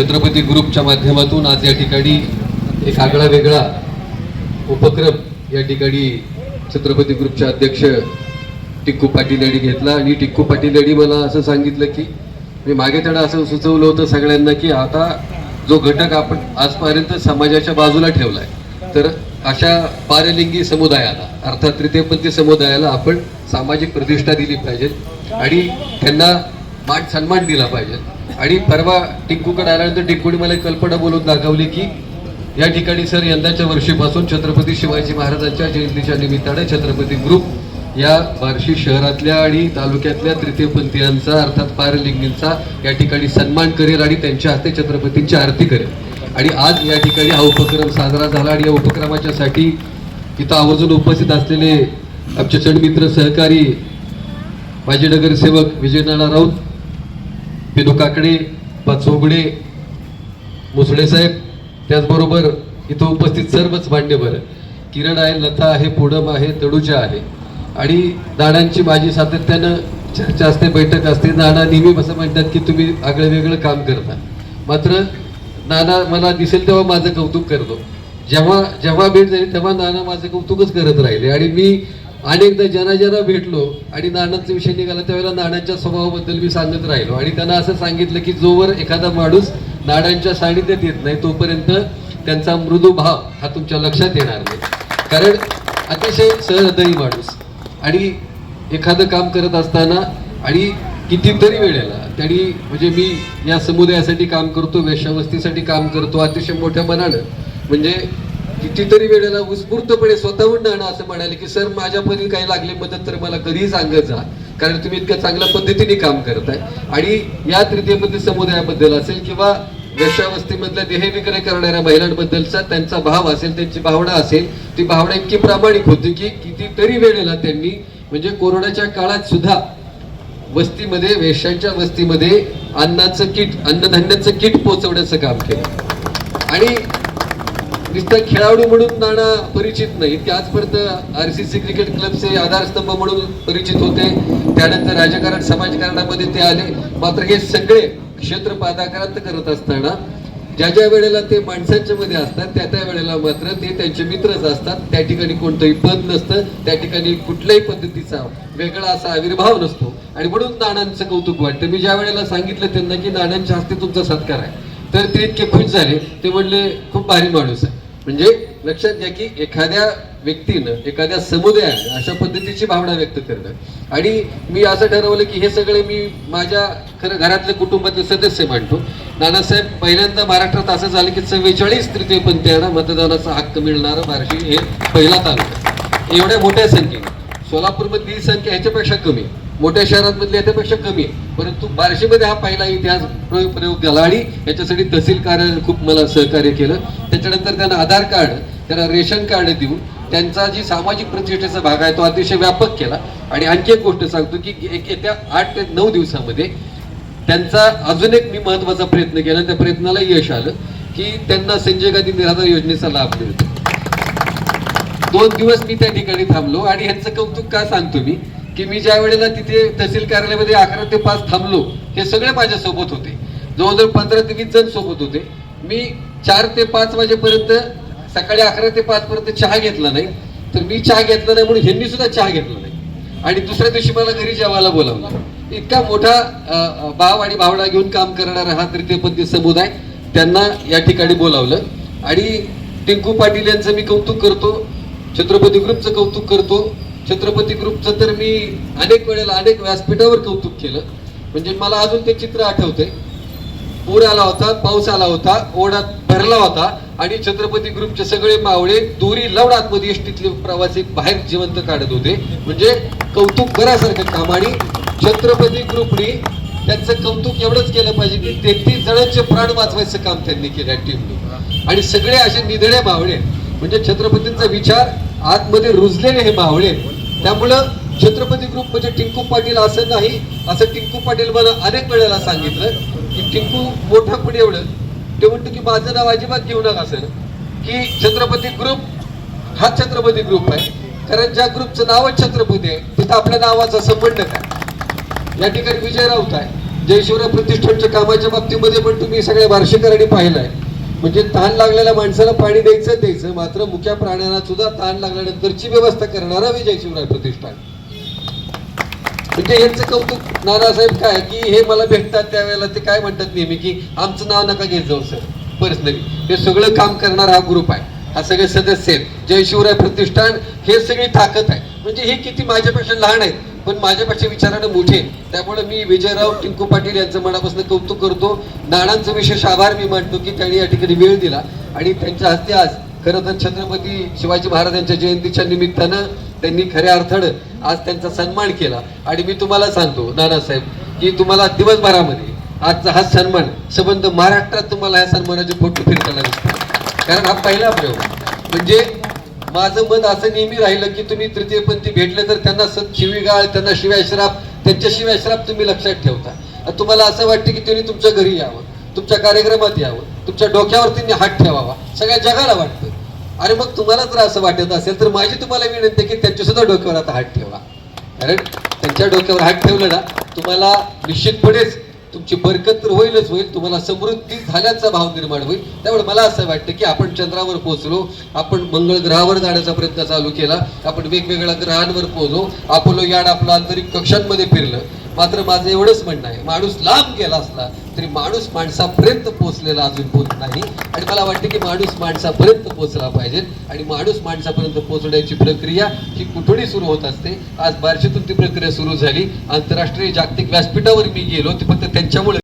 छत्रपती ग्रुपच्या माध्यमातून आज या ठिकाणी एक आगळा वेगळा उपक्रम या ठिकाणी छत्रपती ग्रुपचे अध्यक्ष टिक्कू पाटील यांनी घेतला. आणि टिक्कू पाटील यांनी मला असं सांगितलं की मी मागे त्यांना असं सुचवलं होतं सगळ्यांना की आता जो घटक आपण आजपर्यंत समाजाच्या बाजूला ठेवला आहे तर अशा पारलिंगी समुदायाला अर्थात तृतीयपंथी समुदायाला आपण सामाजिक प्रतिष्ठा दिली पाहिजे. आणि त्यांना मान सन्मान दिला पाहिजे. आणि परवा टिंकूकडे आल्यानंतर टिंकूने मला एक कल्पना बोलून दाखवली की या ठिकाणी सर यंदाच्या वर्षीपासून छत्रपती शिवाजी महाराजांच्या जयंतीच्या निमित्ताने छत्रपती ग्रुप या बार्शी शहरातल्या आणि तालुक्यातल्या तृतीयपंथीयांचा अर्थात पारलिंगींचा या ठिकाणी सन्मान करेल आणि त्यांच्या हस्ते छत्रपतींची आरती करेल. आणि आज या ठिकाणी हा उपक्रम साजरा झाला आणि या उपक्रमाच्यासाठी इथं आवर्जून उपस्थित असलेले आमचे सणमित्र सहकारी माजी नगरसेवक विजयनाना राऊत पिनू काकडे पाचोगडे मुसळे साहेब त्याचबरोबर इथं उपस्थित सर्वच मान्यवर. किरण आहे लता आहे पुडम आहे तडूजा आहे. आणि नानांची माझी सातत्यानं चर्चा असते बैठक असते. नाना नेहमी असं म्हणतात की तुम्ही आगळं वेगळं काम करता. मात्र नाना मला दिसेल तेव्हा माझं कौतुक करतो. जेव्हा जेव्हा भेट झाली तेव्हा नाना माझं कौतुकच करत राहिले. आणि मी अनेकदा ज्यांना ज्यांना भेटलो आणि नानांचा विषय निघाला त्यावेळेला नानांच्या स्वभावाबद्दल मी सांगत राहिलो. आणि त्यांना असं सांगितलं की जोवर एखादा माणूस नानांच्या सानिध्यात येत नाही तोपर्यंत त्यांचा मृदू भाव हा तुमच्या लक्षात येणार नाही. कारण अतिशय सहृदयी माणूस. आणि एखादं काम करत असताना आणि कितीतरी वेळेला त्यांनी म्हणजे मी या समुदायासाठी काम करतो वेश्यावस्तीसाठी काम करतो अतिशय मोठ्या मनानं. म्हणजे कितीतरी वेळेला उत्स्फूर्तपणे स्वतःहून नाणं असं म्हणाले की सर माझ्यापर्यंत काही लागली मदत तर मला कधीही सांगत जा कारण तुम्ही इतक्या चांगल्या पद्धतीने काम करताय. आणि या तृतीयपंथी समुदायाबद्दल असेल किंवा वेश्यावस्तीमधल्या देहविक्रय करणाऱ्या महिलांबद्दलचा त्यांचा भाव असेल त्यांची भावना असेल ती भावना इतकी प्रामाणिक होती की कितीतरी वेळेला त्यांनी म्हणजे कोरोनाच्या काळात सुद्धा वस्तीमध्ये वेश्यांच्या वस्तीमध्ये अन्नाचं किट अन्नधान्याचं किट पोहोचवण्याचं काम केलं. आणि नुसतं खेळाडू म्हणून नाना परिचित नाही. ते आजपर्यंत आर सी सी क्रिकेट क्लबचे आधारस्तंभ म्हणून परिचित होते. त्यानंतर राजकारण समाजकारणामध्ये ते आले. मात्र हे सगळे क्षेत्र पादाक्रांत करत असताना ज्या ज्या वेळेला ते माणसांच्या मध्ये असतात त्या त्या वेळेला मात्र ते त्यांचे मित्रच असतात. त्या ठिकाणी कोणतंही पद नसतं. त्या ठिकाणी कुठल्याही पद्धतीचा वेगळा असा आविर्भाव नसतो. आणि म्हणून नाणांचं कौतुक वाटतं. मी ज्या वेळेला सांगितलं त्यांना की नाण्यांच्या हस्ते तुमचा सत्कार आहे. तर ते इतके खुश झाले. ते म्हणले खूप भारी माणूस आहे. म्हणजे लक्षात घ्या की एखाद्या व्यक्तीनं एखाद्या समुदायानं अशा पद्धतीची भावना व्यक्त करणं. आणि मी असं ठरवलं की हे सगळे मी माझ्या खरं घरातले कुटुंबातले सदस्य मांडतो. नानासाहेब पहिल्यांदा महाराष्ट्रात असं झालं की चव्वेचाळीस तृतीयपंथीयांना मतदानाचा हक्क मिळणारं बार्शी हे पहिला तालुका. एवढ्या मोठ्या संख्येने. सोलापूरमधली ही संख्या ह्याच्यापेक्षा कमी. आहे. मोठ्या शहरांमधली ह्याच्यापेक्षा कमी आहे. परंतु बार्शीमध्ये हा पहिला इतिहास प्रयोग प्रयोग झाला आणि याच्यासाठी तहसील कार्यालयाने खूप मला सहकार्य केलं. त्याच्यानंतर त्यांना आधार कार्ड त्यांना रेशन कार्ड देऊन त्यांचा जी सामाजिक प्रतिष्ठेचा भाग आहे तो अतिशय व्यापक केला. आणि आणखी एक गोष्ट सांगतो की एक येत्या आठ ते नऊ दिवसामध्ये त्यांचा अजून एक मी महत्त्वाचा प्रयत्न केला. त्या प्रयत्नाला यश आलं की त्यांना संजय गांधी निराधार योजनेचा लाभ मिळतो. दोन दिवस मी त्या ठिकाणी थांबलो आणि ह्यांचं कौतुक का सांगतो मी? की मी ज्या वेळेला तिथे तहसील कार्यालयामध्ये अकरा ते पाच थांबलो हे सगळे माझ्या सोबत होते. जवळजवळ पंधरा ते वीस जण सोबत होते. मी चार ते पाच वाजेपर्यंत सकाळी अकरा ते पाच पर्यंत चहा घेतला नाही. तर मी चहा घेतला नाही म्हणून ह्यांनी सुद्धा चहा घेतला नाही. आणि दुसऱ्या दिवशी मला घरी जेवायला बोलावलं. इतका मोठा भाव आणि भावना घेऊन काम करणारा हा तृतीयपंथी समुदाय त्यांना या ठिकाणी बोलावलं. आणि टिंकू पाटील यांचं मी कौतुक करतो छत्रपती ग्रुपचं कौतुक करतो. छत्रपती ग्रुपचं तर मी अनेक वेळेला अनेक व्यासपीठावर कौतुक केलं. म्हणजे मला अजून ते चित्र आठवते पूर आला होता पाऊस आला होता ओढा भरला होता आणि छत्रपती ग्रुपचे सगळे मावळे दोरी लावून आतमध्ये एसटीतले प्रवासी बाहेर जिवंत काढत होते. म्हणजे कौतुक करासारखं काम आणि छत्रपती ग्रुपनी त्यांचं कौतुक एवढंच केलं पाहिजे की तेहतीस जणांचे प्राण वाचवायचं काम त्यांनी केलं टीमने आणि सगळे असे निधडे मावळे म्हणजे छत्रपतींचा विचार आतमध्ये रुजलेले हे मावळे त्यामुळं छत्रपती ग्रुप म्हणजे टिंकू पाटील असं नाही असं टिंकू पाटील मला अनेक वेळेला सांगितलं की टिंकू मोठा पण एवढं. ते म्हणतो की माझं नाव अजिबात घेऊ नका सर. की छत्रपती ग्रुप हा छत्रपती ग्रुप आहे. कारण ज्या ग्रुपचं नावच छत्रपती आहे तिथं आपल्या नावाचा संबंध काय या ठिकाणी विजय राऊत आहे. जयशिवराय प्रतिष्ठानच्या कामाच्या बाबतीमध्ये पण तुम्ही सगळ्या भार्षिकरांनी पाहिलं आहे. म्हणजे ताण लागलेल्या माणसाला पाणी द्यायचं द्यायचं. मात्र मुख्या प्राण्यांना सुद्धा ताण लागल्यानंतरची व्यवस्था करणारा विजय शिवराय प्रतिष्ठान. म्हणजे यांचं कौतुक नानासाहेब काय की हे मला भेटतात त्यावेळेला ते काय म्हणतात नेहमी की आमचं नाव नका घेत जाऊ सर. पर्सनली हे सगळं काम करणारा हा ग्रुप आहे. हा सगळे सदस्य आहेत. जय शिवराय प्रतिष्ठान हे सगळी ताकद आहे. म्हणजे हे किती माझ्यापेक्षा लहान आहेत. पण माझ्यापेक्षा विचारानं मोठे. त्यामुळे मी विजयराव टिंकू पाटील यांचं मनापासून कौतुक करतो. नाणांचं विशेष आभार मी मानतो की त्यांनी या ठिकाणी वेळ दिला. आणि त्यांच्या हस्ते आज खरं तर छत्रपती शिवाजी महाराजांच्या जयंतीच्या निमित्तानं त्यांनी खऱ्या अर्थानं आज त्यांचा सन्मान केला. आणि मी तुम्हाला सांगतो नानासाहेब की तुम्हाला दिवसभरामध्ये आजचा हा सन्मान संबंध महाराष्ट्रात तुम्हाला या सन्मानाचे फोटो फिरताना दिसतात कारण हा पहिला प्रयोग. म्हणजे माझं मत असं नेहमी राहिलं की तुम्ही तृतीयपंथी भेटले तर त्यांना सत शिवीगाळ त्यांना शिवाय श्राप त्यांच्या शिवाय श्राप तुम्ही लक्षात ठेवता. तुम्हाला असं वाटतं की त्यांनी तुमच्या घरी यावं तुमच्या कार्यक्रमात यावं तुमच्या डोक्यावर त्यांनी हात ठेवावा. सगळ्या जगाला वाटतं. अरे मग तुम्हाला जर असं वाटत असेल तर माझी तुम्हाला विनंती की त्यांच्या सुद्धा डोक्यावर आता हात ठेवा. कारण त्यांच्या डोक्यावर हात ठेवलं ना तुम्हाला निश्चितपणेच तुमची बरकत तर होईलच होईल तुम्हाला समृद्धी झाल्याचा भाव निर्माण होईल. त्यामुळे मला असं वाटतं की आपण चंद्रावर पोहोचलो आपण मंगळ ग्रहावर जाण्याचा प्रयत्न चालू केला आपण वेगवेगळ्या ग्रहांवर पोहोचलो अपोलो याड आपलं आंतरिक कक्षांमध्ये फिरलं. मात्र माझं एवढंच म्हणणं आहे माणूस लांब गेला असला तरी माणूस माणसापर्यंत पोचलेला अजून पोच नाही. आणि मला वाटतं की माणूस माणसापर्यंत पोचला पाहिजे. आणि माणूस माणसापर्यंत पोहोचण्याची प्रक्रिया ही कुठूनही सुरू होत असते. आज बार्शीतून ती प्रक्रिया सुरू झाली. आंतरराष्ट्रीय जागतिक व्यासपीठावर मी गेलो. ते फक्त त्यांच्यामुळे